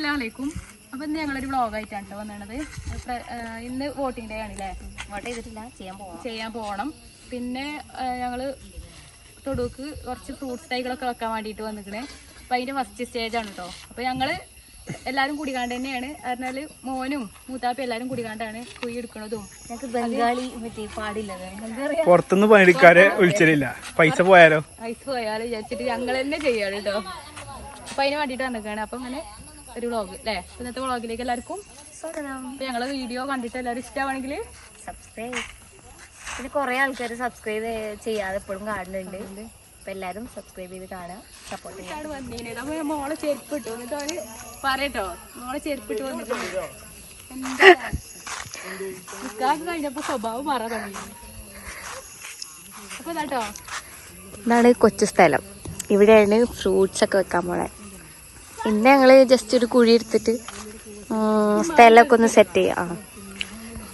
അസ്സലാമലൈക്കും. അപ്പൊ ഇന്ന് ഞങ്ങളൊരു വ്ളോഗായിട്ടാണ് കേട്ടോ വന്നത് ഇന്ന് വോട്ടിംഗ് ഡേ ആണല്ലേ? വോട്ട് ചെയ്തിട്ടില്ല. ചെയ്യാൻ പോകണം ചെയ്യാൻ പോകണം പിന്നെ ഞങ്ങൾ തൊടുക്ക് കുറച്ച് ഫ്രൂട്ട്സ് തൈകളൊക്കെ വെക്കാൻ വേണ്ടിയിട്ട് വന്നിക്കണേ. അപ്പൊ അതിന്റെ ഫസ്റ്റ് സ്റ്റേജ് ആണ് കേട്ടോ അപ്പൊ ഞങ്ങൾ എല്ലാരും കുടികാണ്ട് തന്നെയാണ്. പറഞ്ഞാൽ മോനും മൂത്താപ്പയും എല്ലാരും കുടികാണ്ടാണ് കുഴി എടുക്കണതും. ഞങ്ങൾക്ക് ബംഗാളി മറ്റേ പാടില്ല പുറത്തുനിന്ന് പണിയെടുക്കാരെ വിളിച്ചിട്ടില്ല. പൈസ പോയാലോ? പൈസ പോയാലോ വിചാരിച്ചിട്ട് ഞങ്ങൾ തന്നെ ചെയ്യാറ് കേട്ടോ അപ്പൊ അതിന് വേണ്ടിട്ട് വന്നിക്കാണ്. അപ്പൊ അങ്ങനെ ഒരു വ്ളോഗ് അല്ലേ ഇന്നത്തെ വ്ളോഗിലേക്ക് എല്ലാവർക്കും ഞങ്ങളെ വീഡിയോ കണ്ടിട്ട് എല്ലാവരും ഇഷ്ടമാണെങ്കിൽ സബ്സ്ക്രൈബ് പിന്നെ കുറെ ആൾക്കാർ സബ്സ്ക്രൈബ് ചെയ്യാതെ എപ്പോഴും കാണുന്നുണ്ട്. അപ്പൊ എല്ലാരും സബ്സ്ക്രൈബ് ചെയ്ത് കാണാം സപ്പോർട്ട് ചെയ്യാം. മോളെ ചെരുപ്പ് ഇട്ടു. എന്നിട്ട് അവർ പറയട്ടോ. മോളെ ചെരുപ്പ് ഇട്ട് വന്നിട്ടുണ്ട് കഴിഞ്ഞപ്പോ സ്വഭാവം മാറാൻ തുടങ്ങി. അപ്പൊ ഇതാട്ടോ. ഇതാണ് കൊച്ചു സ്ഥലം. ഇവിടെയാണ് ഫ്രൂട്ട്സ് ഒക്കെ വെക്കാൻ പോണേ. ഇന്ന് ഞങ്ങൾ ജസ്റ്റ് ഒരു കുഴി എടുത്തിട്ട് സ്ഥലമൊക്കെ ഒന്ന് സെറ്റ് ചെയ്യാം. ആ.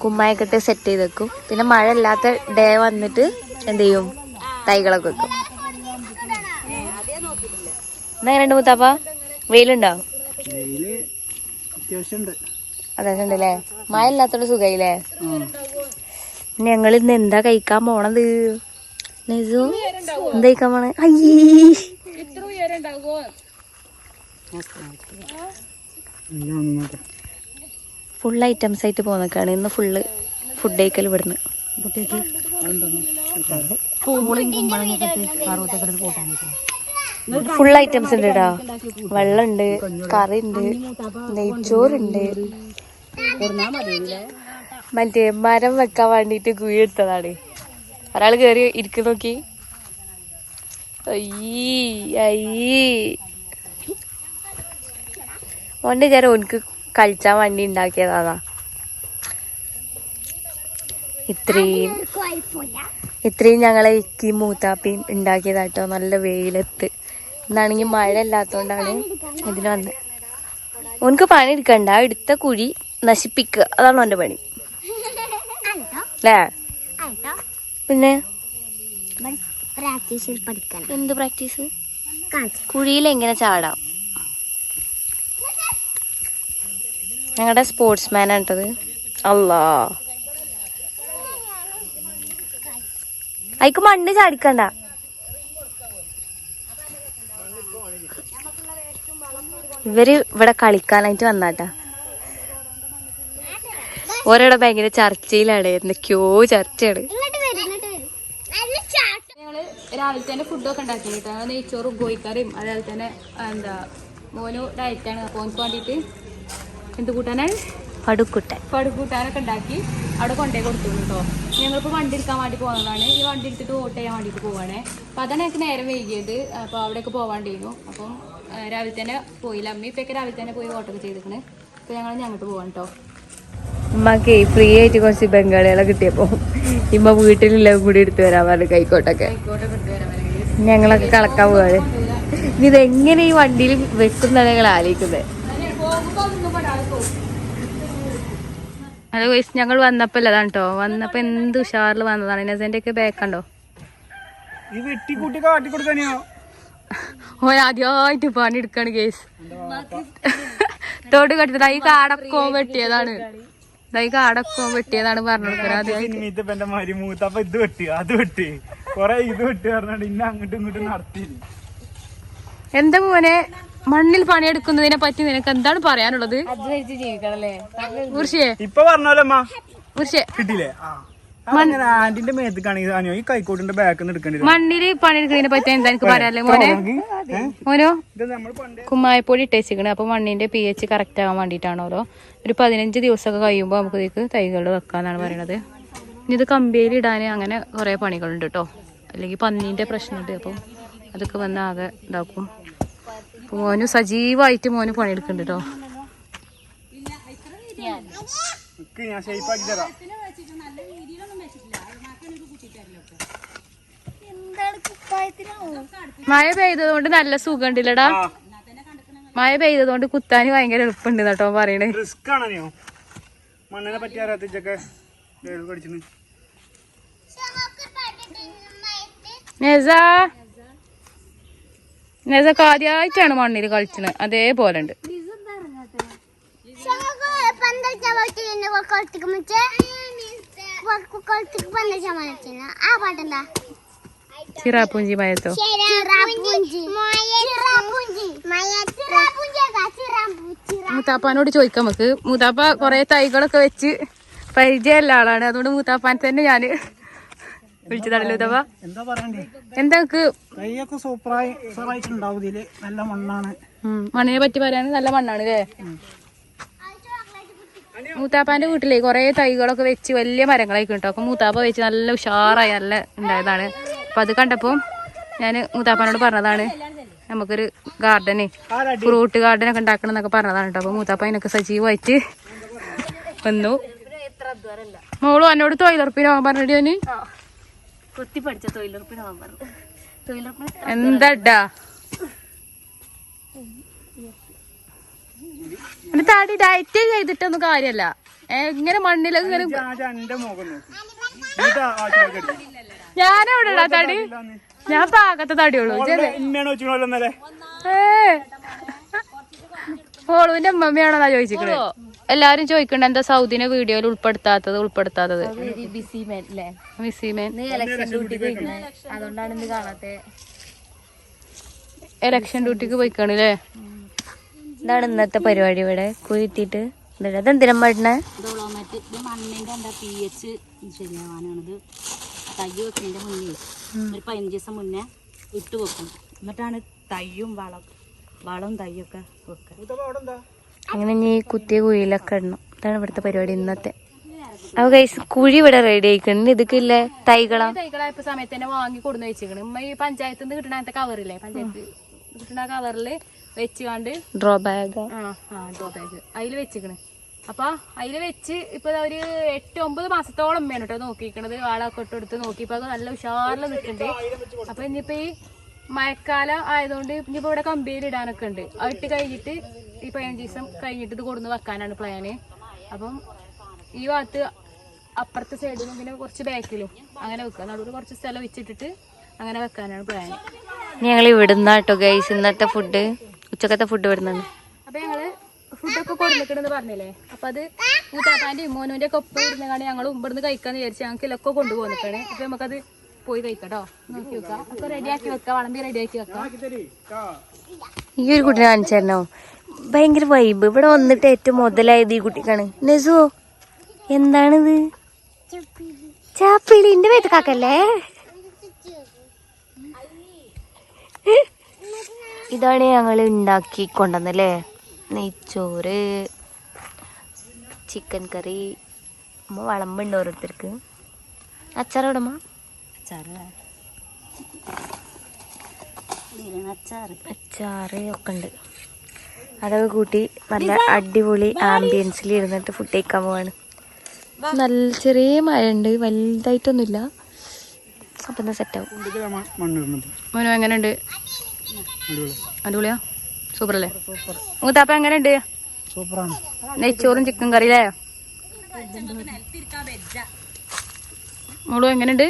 കുമ്മായൊക്കെ ഇട്ട് സെറ്റ് ചെയ്ത് വെക്കും. പിന്നെ മഴ ഇല്ലാത്ത ഡേ വന്നിട്ട് എന്ത് ചെയ്യും? തൈകളൊക്കെ വെക്കും. എന്നാ രണ്ട് മുത്താപ്പ വെയിലുണ്ടോ? അത്യാവശ്യമുണ്ട് അതൊക്കെ ഉണ്ടല്ലേ മഴ ഇല്ലാത്തോണ്ട് സുഖയില്ലേ? ഞങ്ങൾ ഇന്ന് എന്താ കഴിക്കാൻ പോണത്? നിസു എന്താ കഴിക്കാൻ പോണേ? അയ്യേ. ഫുൾ ഐറ്റംസ് ആയിട്ട് പോകുന്നൊക്കെയാണ് ഇന്ന് ഫുള്ള് ഫുഡ് കഴിക്കൽ ഇവിടുന്ന്. ഫുൾ ഐറ്റംസ് ഉണ്ട് കേട്ടോ വെള്ളമുണ്ട് കറി ഉണ്ട് നെയ്ച്ചോറുണ്ട്. മറ്റേ മരം വെക്കാൻ വേണ്ടിട്ട് കുഴി എടുത്തതാണ്. ഒരാൾ കേറി ഇരിക്കു നോക്കി. അയ്യേ അയ്യേ. ഓന്റെ വിചാരം ഓനക്ക് കളിച്ചാൻ വേണ്ടി ഉണ്ടാക്കിയതാ. ഇത്രയും ഇത്രയും ഞങ്ങളെ ഇക്കി മൂത്താപ്പിയും ഉണ്ടാക്കിയതാട്ടോ. നല്ല വെയിലത്ത്. ഇന്നാണെങ്കിൽ മഴ ഇല്ലാത്തോണ്ടാണ് ഇതിന് വന്നത് ഓനക്ക് പണി എടുക്കണ്ട. എടുത്ത കുഴി നശിപ്പിക്കുക. അതാണ് ഓന്റെ പണി. അല്ലേ? പിന്നെ? എന്ത് പ്രാക്ടീസ്? കുഴിയിൽ എങ്ങനെ ചാടാം? ഞങ്ങളുടെ സ്പോർട്സ് മാൻ ആണിട്ടത്. അല്ലാ അയക്ക് മണ്ണ് ചാടിക്കണ്ട. ഇവർ ഇവിടെ കളിക്കാനായിട്ട് വന്നാട്ടാ. ഓരോടെ ഭയങ്കര ചർച്ചയിലാണ്. എന്തൊക്കെയോ ചർച്ചയാണ്. ഇങ്ങോട്ട് വരും ഇങ്ങോട്ട് നല്ല ചാട്ടം. ഞങ്ങൾ രാവിലെ തന്നെ ഫുഡൊക്കെ ഉണ്ടാക്കി കേട്ടോ നെയ്ച്ചോറും കോഴിക്കറിയും അതേപോലെ തന്നെ എന്താ മോനു ഡയറ്റാണ് അപ്പോൾ ഓനക്ക് വേണ്ടിയിട്ട് എന്ത് കൂട്ടാനാണ്? പടുക്കുട്ടൻ പടുക്കൂട്ടാനൊക്കെ ഉണ്ടാക്കി അവിടെ കൊണ്ടേ കൊടുത്തു കേട്ടോ ഞങ്ങളിപ്പോൾ വണ്ടി എടുക്കാൻ വേണ്ടി പോകുന്നതാണ് ഈ വണ്ടി എടുത്തിട്ട് വോട്ട് ചെയ്യാൻ വേണ്ടിയിട്ട് പോവാണേ. അപ്പം അതാണ് എനിക്ക് നേരം വൈകിയത്. അപ്പോൾ അവിടെയൊക്കെ പോകാണ്ടിരുന്നു അപ്പം രാവിലെ തന്നെ പോയില്ല. അമ്മ ഇപ്പൊക്കെ രാവിലെ തന്നെ പോയി വോട്ടൊക്കെ ചെയ്തിരിക്കണേ. അപ്പോൾ ഞങ്ങൾ ഞങ്ങോട്ട് പോവാണ് കേട്ടോ ഉമ്മക്ക് ഫ്രീ ആയിട്ട് കുറച്ച് ബംഗാളികളെ കിട്ടിയപ്പോ ഇമ്മ വീട്ടിലെല്ലാം കൂടി എടുത്തു വരാൻ പറഞ്ഞു കൈക്കോട്ടൊക്കെ. ഞങ്ങളൊക്കെ കളക്കാൻ പോവാണ്. ഇനി ഇതെങ്ങനെ ഈ വണ്ടിയിൽ വെക്കുന്നതാണ് ഞങ്ങൾ ആലോചിക്കുന്നത്. അത് വയസ്സ് ഞങ്ങൾ വന്നപ്പോ അതാണ് കേട്ടോ വന്നപ്പോ എന്ത് ഉഷാറിൽ വന്നതാണ്. ഇന്നസെന്റ് ഒക്കെ ബാക്ക് കണ്ടോ? ഈ വെട്ടിക്കൂട്ടി കാട്ടി കൊടുക്കാനെയോ ഓ ആദ്യമായിട്ട് പണി എടുക്കാണ് കേസ് തോട് കെട്ടിട്ട് ഈ കാടക്കോൻ വെട്ടിയതാണ്. ഈ കാടക്കോൻ വെട്ടിയതാണ് പറഞ്ഞു കൊടുക്കുന്നത് ആദ്യമായിട്ട് സിനിമീത്തെ എന്റെ മാരി മൂത്തപ്പ ഇത് വെട്ടി അത് വെട്ടി. കൊറേ ഇത് വെട്ടി പറഞ്ഞാണ്ട് ഇന്ന അങ്ങോട്ടും ഇങ്ങോട്ടും നടത്തി എന്താ മോനെ? മണ്ണിൽ പണിയെടുക്കുന്നതിനെ പറ്റി നിനക്ക് എന്താണ് പറയാനുള്ളത്? ഇപ്പൊ പറഞ്ഞോലമ്മ ആന്റിന്റെ മേത്തേക്കാണെങ്കിൽ ഈ കൈക്കോട്ടിന്റെ ബാക്ക് മണ്ണിൽ പണിയെടുക്കുന്നതിനെ പറ്റി എന്താ എനിക്ക് പറയാല്ലേ മോനെ? മോനോ? ഇത് നമ്മൾ പണ്ട് കുമ്മായപ്പൊടി ഇട്ടേച്ചിക്കണ്. അപ്പൊ മണ്ണിന്റെ പി എച്ച് കറക്റ്റ് ആവാൻ വേണ്ടിട്ടാണോ ഒരു പതിനഞ്ച് ദിവസമൊക്കെ കഴിയുമ്പോൾ നമുക്ക് ഇതിക്ക് തൈകൾ വെക്കാന്നാണ് പറയണത്. ഇനി ഇത് കമ്പിയിൽ ഇടാൻ അങ്ങനെ കുറെ പണികളുണ്ട് കേട്ടോ അല്ലെങ്കിൽ പന്നീന്റെ പ്രശ്നമുണ്ട്. അപ്പം അതൊക്കെ വന്ന് ആകെ ഇതാക്കും. മോന് സജീവമായിട്ട് മോന് പണിയെടുക്കുന്നുണ്ട് കേട്ടോ മഴ പെയ്തതുകൊണ്ട് നല്ല സുഖമുണ്ടല്ലടാ. ആ. മഴ പെയ്തതുകൊണ്ട് കുത്താൻ ഭയങ്കര എളുപ്പമുണ്ട് കേട്ടോ പറയണേ. റിസ്ക് ആണോ മണ്ണിനെ പറ്റി അറിയാത്തൊക്കെ നെസ നെസക്ക് ആദ്യമായിട്ടാണ് മണ്ണിൽ കളിച്ചത് അതേപോലെ ഉണ്ട് പന്ന ചിറാപ്പൂഞ്ചി മയത്തോ? മൂത്താപ്പാനോട് ചോദിക്കാം നമുക്ക്. മൂത്താപ്പ കൊറേ തൈകളൊക്കെ വെച്ച് പരിചയമുള്ള ആളാണ്. അതുകൊണ്ട് മൂത്താപ്പാൻ തന്നെ ഞാൻ വിളിച്ചതാണല്ലോ എന്താ പറയണ്ടേ? എന്താ നിങ്ങക്ക് കൈയൊക്കെ സൂപ്പറായി സൂപ്പറായിട്ടുണ്ടാവും ഇതിൽ. നല്ല മണ്ണാണ്. മണ്ണിനെ പറ്റി പറയാൻ നല്ല മണ്ണാണ് അല്ലേ മൂത്താപ്പാന്റെ വീട്ടിലേ കൊറേ തൈകളൊക്കെ വെച്ച് വലിയ മരങ്ങളായി കേട്ടോ അപ്പൊ മൂത്താപ്പ വെച്ച് നല്ല ഉഷാറായി നല്ല ഉണ്ടായതാണ്. അപ്പൊ അത് കണ്ടപ്പോ ഞാൻ മൂത്താപ്പാനോട് പറഞ്ഞതാണ്. നമുക്കൊരു ഗാർഡന് ഫ്രൂട്ട് ഗാർഡൻ ഒക്കെ ഉണ്ടാക്കണം എന്നൊക്കെ പറഞ്ഞതാണ് കേട്ടോ അപ്പൊ മൂത്താപ്പ അതിനൊക്കെ സജീവമായിട്ട് വന്നു. മോളും എന്നോട് തൊഴിലുറപ്പിന് പോകാൻ പറഞ്ഞിട്ട് കുത്തി പഠിച്ച തൊഴിലുറപ്പിന് പോകാൻ പറഞ്ഞു തൊഴിലുറപ്പിന് എന്താടാ എന്റെ താടി ഡയറ്റ് ചെയ്തിട്ടൊന്നും കാര്യല്ല. എങ്ങനെ ഇങ്ങനെ മണ്ണിൽ ഇങ്ങനെ. ഞാനെവിടെ ഇടാ തടി? ഞാൻ പാകത്തെ തടിയുള്ളൂ ഏ. ഓളുവിന്റെ അമ്മമ്മയാണോ ചോദിച്ചിട്ട് എല്ലാരും ചോദിക്കണ്ട എന്താ സൗദിനെ വീഡിയോയിൽ ഉൾപ്പെടുത്താത്തത് ഉൾപ്പെടുത്താത്തത്? ഇലക്ഷൻ ഡ്യൂട്ടിക്ക് പോയിക്കണേ. അതുകൊണ്ടാണ് ഇന്ന് കാണാത്തെ. ഇലക്ഷൻ ഡ്യൂട്ടിക്ക് പോയിക്കാണല്ലേ ഇതാണ് ഇന്നത്തെ പരിപാടി ഇവിടെ. കുഴിത്തിട്ട് ഇതെന്തിനാ പാടണേ ഡോളോമാറ്റ് ഇത് മണ്ണിന്റെ എന്താ പി എച്ച് ശരിയാവാനാണിത്. തൈ വെക്കുന്നതിന്റെ മുന്നേ ഒരു പതിനഞ്ച് ദിവസം മുന്നേ ഇട്ട് വെക്കും എന്നിട്ടാണ് തയ്യും വളം വളം തയ്യൊക്കെ വെക്കുക. അങ്ങനെ ഇനി കുത്തിയ കുഴിയിലൊക്കെ ഇടണം. അതാണ് ഇവിടുത്തെ പരിപാടി ഇന്നത്തെ. അപ്പൊ കൈസ് കുഴി ഇവിടെ റെഡി ആയിക്കണ്. ഇതൊക്കെ ഇല്ലേ? തൈകളാ? തൈകളായപ്പോ സമയത്ത് തന്നെ വാങ്ങി കൊടുന്ന് വെച്ചിക്കണ് ഉമ്മ ഈ പഞ്ചായത്ത് നിന്ന് കിട്ടണ അങ്ങനത്തെ കവറില്ലേ പഞ്ചായത്ത് കിട്ടണ കവറിൽ വെച്ചുകാണ്ട് ഡ്രോ ബാഗ് ആ ആ ഡോ ബാഗ് അതിൽ വെച്ചിക്കണ് അപ്പൊ അതിൽ വെച്ച് ഇപ്പൊ ഒരു എട്ട് ഒമ്പത് മാസത്തോളം വേണം കേട്ടോ നോക്കിക്കണത് വാളൊക്കെ ഇട്ട് എടുത്ത് നോക്കിയപ്പോ അത് നല്ല ഉഷാറിൽ നിൽക്കുന്നുണ്ട് അപ്പൊ ഇനിയിപ്പോ ഈ മഴക്കാലം ആയതുകൊണ്ട് ഇനിയിപ്പോ ഇവിടെ കമ്പിയിൽ ഇടാനൊക്കെ ഉണ്ട്. അത് ഇട്ട് കഴിഞ്ഞിട്ട് ഈ പതിനഞ്ച് ദിവസം കഴിഞ്ഞിട്ട് ഇത് കൊടുന്ന് വെക്കാനാണ് പ്ലാന് അപ്പം ഈ ഭാഗത്ത് അപ്പുറത്തെ സൈഡിലും പിന്നെ കുറച്ച് ബാക്കിലും അങ്ങനെ വെക്കുക. നടുവിൽ കുറച്ച് സ്ഥലം വെച്ചിട്ടിട്ട് അങ്ങനെ വെക്കാനാണ് പ്ലാൻ ഞങ്ങൾ ഇവിടുന്ന കേട്ടോ ഗൈസ് ഇന്നത്തെ ഫുഡ് ഉച്ചക്കത്തെ ഫുഡ് ഇവിടുന്നാണ്. അപ്പൊ ഞങ്ങൾ ഫുഡൊക്കെ കൊടുത്തിട്ടുണ്ടെന്ന് പറഞ്ഞില്ലേ? അപ്പൊ അത് മൂത്താപ്പാന്റെയും മോനുവിന്റെ ഒക്കെ ഒപ്പം ഇരുന്നാണ് ഞങ്ങൾ ഇവിടുന്ന് കഴിക്കാന്ന് വിചാരിച്ചു ഞങ്ങൾക്ക് ഇലൊക്കെ കൊണ്ടുപോകുന്നേ അപ്പൊ നമുക്കത് പോയി കഴിക്കട്ടോ നോക്കി വെക്കാം. ഒക്കെ റെഡിയാക്കി വെക്കാം. വളമ്പി റെഡിയാക്കി വെക്കാം. ഈ ഒരു കുട്ടിനെ കാണിച്ചോ തരണോ ഭയങ്കര വൈബ് ഇവിടെ വന്നിട്ട് ഏറ്റവും മുതലായത് ഈ കുട്ടിക്കാണ്. നെസു എന്താണിത്? ചാപ്പിളി. എന്റെ മേത്ത് കാക്കല്ലേ? ഇതാണ് ഞങ്ങൾ ഉണ്ടാക്കി കൊണ്ടുവന്നല്ലേ? നെയ്ച്ചോറ് ചിക്കൻ കറി വളമ്പുണ്ട് ഓരോരുത്തർക്ക്. അച്ചാറോടമ്മ അച്ചാറ്. അച്ചാറ്. അച്ചാറ് ഒക്കെ ഉണ്ട്. അതൊക്കെ കൂട്ടി നല്ല അടിപൊളി ആംബിയൻസിൽ ഇരുന്നിട്ട് ഫുഡ് കഴിക്കാൻ പോവാണ്. നല്ല ചെറിയ മഴ ഉണ്ട് വലുതായിട്ടൊന്നുമില്ല. അപ്പം എന്നാ സെറ്റാവും മോനു എങ്ങനെയുണ്ട്? അടിപൊളി. അടിപൊളിയാ? സൂപ്പർ അല്ലേ മൂത്താപ്പ എങ്ങനെയുണ്ട്? സൂപ്പറാണ്. നെയ്ച്ചോറും ചിക്കൻ കറി അല്ലേ മോളു എങ്ങനെയുണ്ട്?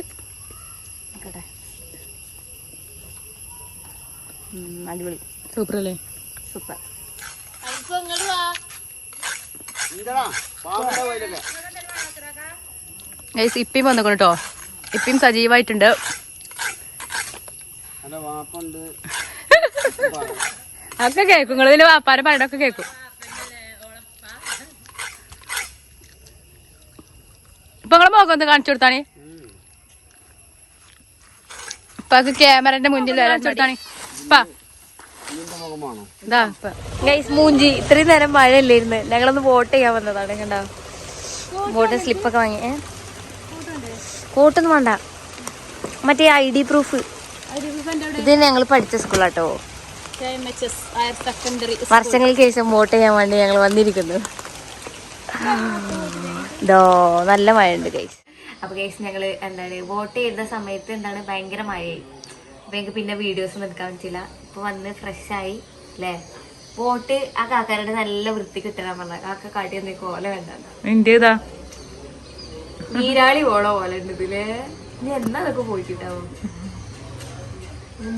അടിപൊളി. സൂപ്പർ. അല്ലേ സൂപ്പർ ഗൈസ് ഇപ്പിയും വന്നിക്കണം കേട്ടോ ഇപ്പിയും സജീവായിട്ടുണ്ട്. അതൊക്കെ കേൾക്കും. നിങ്ങൾ ഇതിന്റെ വാപ്പാരെ പറയണൊക്കെ കേൾക്കും. ഇപ്പൊ നിങ്ങളെ മുഖം ഒന്ന് കാണിച്ചു കൊടുത്താണി? ഇപ്പൊ ക്യാമറന്റെ മുന്നിൽ കാണിച്ചു കൊടുത്താണി ഇപ്പാ ഇപ്പൊ ഗൈസ് മൂഞ്ചി. ഇത്രയും നേരം മഴ ഇല്ലായിരുന്നു ഞങ്ങളൊന്ന് വോട്ട് ചെയ്യാൻ വന്നതാണ് കണ്ടോ? വോട്ട് സ്ലിപ്പൊക്കെ വാങ്ങി. കോട്ടൊന്നും വേണ്ട. മറ്റേ ഐ ഡി പ്രൂഫ് ഇത് ഞങ്ങൾ പഠിച്ച സ്കൂളാട്ടോ വർഷങ്ങൾക്ക് ശേഷം വോട്ട് ചെയ്യാൻ വേണ്ടി ഞങ്ങൾ വന്നിരിക്കുന്നു. ഇതോ നല്ല മഴയുണ്ട് ഗൈസ് അപ്പൊ ഗൈസ് ഞങ്ങൾ എന്താണ് വോട്ട് ചെയ്ത സമയത്ത് എന്താണ് ഭയങ്കര മഴയായി. അപ്പൊ ഞങ്ങൾക്ക് പിന്നെ വീഡിയോസ് ഒന്നും എടുക്കാൻ പറ്റില്ല ഇപ്പൊ വന്ന് ഫ്രഷ് ആയി അല്ലേ പോട്ട് ആ കാക്കാരുടെ നല്ല വൃത്തി കിട്ടണം പറഞ്ഞ. കാക്ക കാട്ടി എന്നീ ഓല വേണ്ട നീരാളി ഓള ഓല ഉണ്ട് ഇതിൽ. ഇനി എന്നാ അതൊക്കെ പോയിട്ടുണ്ടാവും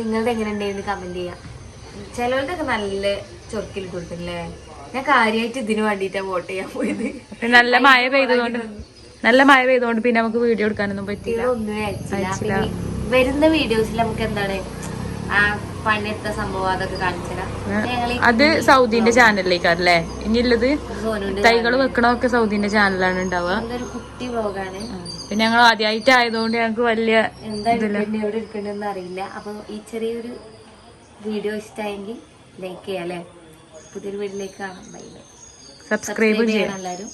നിങ്ങളുടെ എങ്ങനെ ഉണ്ടായിരുന്നു കമന്റ് ചെയ്യാം. ചിലവരുടെ നല്ല ചൊക്കിൽ കൊടുത്തില്ലേ ഞാൻ കാര്യമായിട്ട് ഇതിന് വേണ്ടിട്ടാ വോട്ട് ചെയ്യാൻ പോയത്. നല്ല മഴ പെയ്തതുകൊണ്ട് നല്ല മഴ പെയ്തതുകൊണ്ട് പിന്നെ നമുക്ക് വീഡിയോ എടുക്കാനൊന്നും പറ്റില്ല ഒന്നും വരുന്ന വീഡിയോസിൽ നമുക്ക് എന്താണ്? ആ പണിയെടുത്ത സംഭവം അതൊക്കെ കാണിച്ചുതരാം അത് സൗദിന്റെ ചാനലിലേക്കാറല്ലേ ഇനിയുള്ളത് തൈകൾ വെക്കണമൊക്കെ സൗദിന്റെ ചാനലാണ് ഉണ്ടാവുക. കുട്ടി വ്ലോഗാണ് പിന്നെ ഞങ്ങൾ ആദ്യമായിട്ട് ആയതുകൊണ്ട് ഞങ്ങൾക്ക് വലിയ എന്തായാലും എവിടെ അറിയില്ല. അപ്പൊ ഈ ചെറിയൊരു വീഡിയോ ഇഷ്ടമായെങ്കിൽ ലൈക്ക് ചെയ്യാം അല്ലേ? പുതിയൊരു വീട്ടിലേക്ക് കാണാം. ബൈ ബൈ സബ്സ്ക്രൈബ് ചെയ്യണം ചെയ്യാം എല്ലാവരും